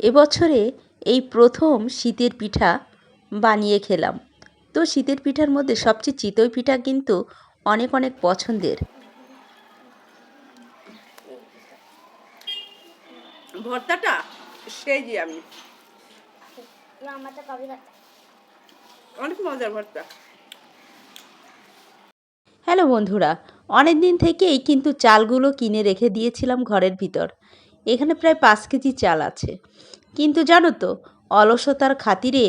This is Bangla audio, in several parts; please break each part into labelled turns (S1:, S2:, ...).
S1: এবছরে এই প্রথম শীতের পিঠা বানিয়ে খেলাম। তো শীতের পিঠার মধ্যে সবচেয়ে চিতই পিঠা কিন্তু অনেক অনেক পছন্দের।
S2: ভর্তাটা সেই যে আমি। অনেক মজার ভর্তা।
S1: হ্যালো বন্ধুরা অনেক দিন থেকেই কিন্তু চালগুলো কিনে রেখে দিয়েছিলাম ঘরের ভিতর। এখানে প্রায় পাঁচ কেজি চাল আছে। কিন্তু জানো তো, অলসতার খাতিরে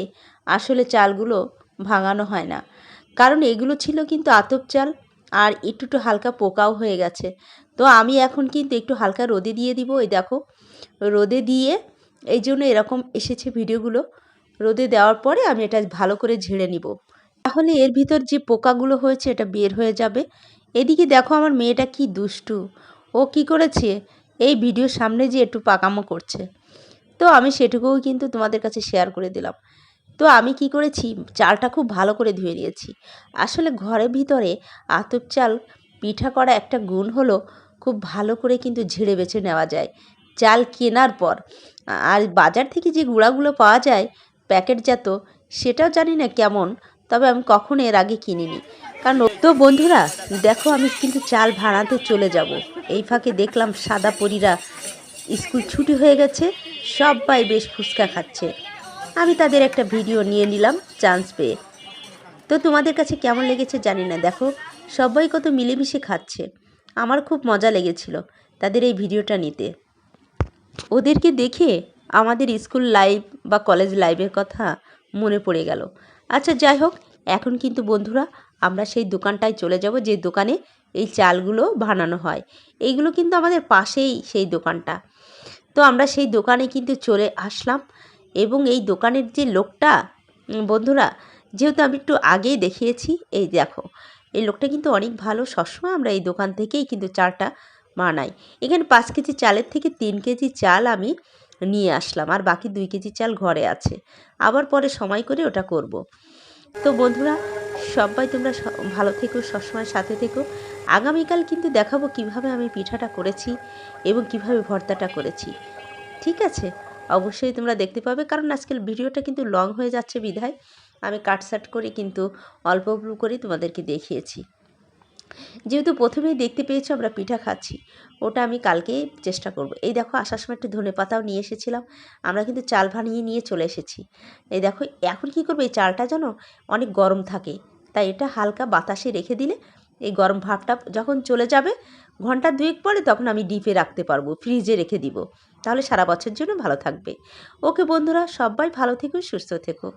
S1: আসলে চালগুলো ভাঙানো হয় না। কারণ এগুলো ছিল কিন্তু আতপ চাল আর একটু একটু হালকা পোকাও হয়ে গেছে। তো আমি এখন কিন্তু একটু হালকা রোদে দিয়ে দিব, এই দেখো। রোদে দিয়ে এই জন্য এরকম এসেছে ভিডিওগুলো। রোদে দেওয়ার পরে আমি এটা ভালো করে ঝেড়ে নিব। তাহলে এর ভিতর যে পোকাগুলো হয়েছে, এটা বের হয়ে যাবে। এদিকে দেখো আমার মেয়েটা কি দুষ্টু। ও কি করেছে? এই ভিডিওর সামনে যে একটু পাকামো করছে। তো আমি সেটুকুও কিন্তু তোমাদের কাছে শেয়ার করে দিলাম। তো আমি কি করেছি? চালটা খুব ভালো করে ধুয়ে নিয়েছি। আসলে ঘরের ভিতরে আতপ চাল, পিঠা করা একটা গুণ হলো খুব ভালো করে কিন্তু ঝেড়ে বেছে নেওয়া যায়। চাল কেনার পর। আর বাজার থেকে যে গুঁড়াগুলো পাওয়া যায়, প্যাকেটজাত, সেটাও জানি না কেমন, তবে আমি কখনো এর আগে কিনিনি। কারণ তো বন্ধুরা, দেখো আমি কিন্তু চাল ভাড়াতে চলে যাব। এই ফাঁকে দেখলাম সাদা পরীরা স্কুল ছুটি হয়ে গেছে, সবাই বেশ ফুচকা খাচ্ছে। আমি তাদের একটা ভিডিও নিয়ে নিলাম চান্স পেয়ে। তো তোমাদের কাছে কেমন লেগেছে জানি না, দেখো, সবাই কত মিলেমিশে খাচ্ছে। আমার খুব মজা লেগেছিল তাদের এই ভিডিওটা নিতে। ওদেরকে দেখে আমাদের স্কুল লাইফ বা কলেজ লাইফের কথা মনে পড়ে গেল। আচ্ছা যাই হোক, এখন কিন্তু বন্ধুরা আমরা সেই দোকানটায় চলে যাব যে দোকানে এই চালগুলো বানানো হয়। এইগুলো কিন্তু আমাদের পাশেই সেই দোকানটা। তো আমরা সেই দোকানে কিন্তু চলে আসলাম এবং এই দোকানের যে লোকটা বন্ধুরা, যেহেতু আমি একটু আগেই দেখিয়েছি, এই দেখো, এই লোকটা কিন্তু অনেক ভালো, সবসময় আমরা এই দোকান থেকেই কিন্তু চালটা বানাই। এখানে পাঁচ কেজি চালের থেকে তিন কেজি চাল আমি নিয়ে আসলাম, আর বাকি দুই কেজি চাল ঘরে আছে। আবার পরে সময় করে ওটা করব। তো বন্ধুরা সবাই তোমরা ভালো থেকো, সবসময় সাথে থেকো। আগামীকাল কিন্তু দেখাবো কীভাবে আমি পিঠাটা করেছি এবং কীভাবে ভর্তাটা করেছি। ঠিক আছে? অবশ্যই তোমরা দেখতে পাবে, কারণ আজকের ভিডিওটা কিন্তু লং হয়ে যাচ্ছে বিধায়। আমি কাটসাট করে কিন্তু অল্প অল্প করে তোমাদেরকে দেখিয়েছি। যেহেতু প্রথমেই দেখতে পেয়েছ আমরা পিঠা খাচ্ছি, ওটা আমি কালকে চেষ্টা করব। এই দেখো, আসার সময় একটু ধনে পাতাও নিয়ে এসেছিলাম। আমরা কিন্তু চাল ভানিয়ে নিয়ে চলে এসেছি। এই দেখো, এখন কি করবে? এই চালটা যেন অনেক গরম থাকে। তাই এটা হালকা বাতাসে রেখে দিলে এই গরম ভাবটা যখন চলে যাবে, ঘণ্টা দুয়েক পরে তখন আমি ডিপে রাখতে পারব, ফ্রিজে রেখে দিব। তাহলে সারা বছর জন্য ভালো থাকবে। ওকে বন্ধুরা, সবাই ভালো থেকো, সুস্থ থেকো।